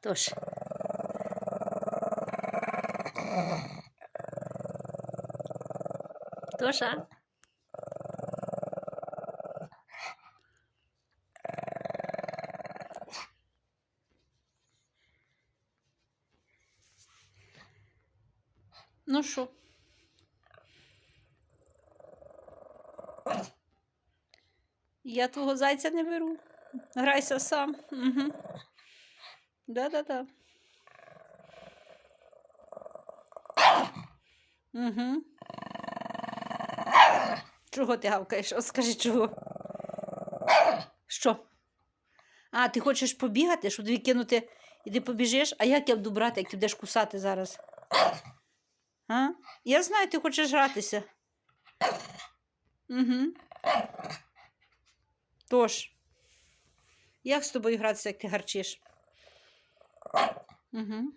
Тож. Тоша. Ну що? Я твого зайця не беру. Грайся сам. Угу. Да-да-да. Угу. Чого ти гавкаєш? О, скажи чого? Що? А, ти хочеш побігати, щоб тобі кинути, і ти побіжиш, а як я буду брати, як ти будеш кусати зараз? А? Я знаю, ти хочеш гратися. Угу. Тож, як з тобою гратися, як ти гарчиш? Угу.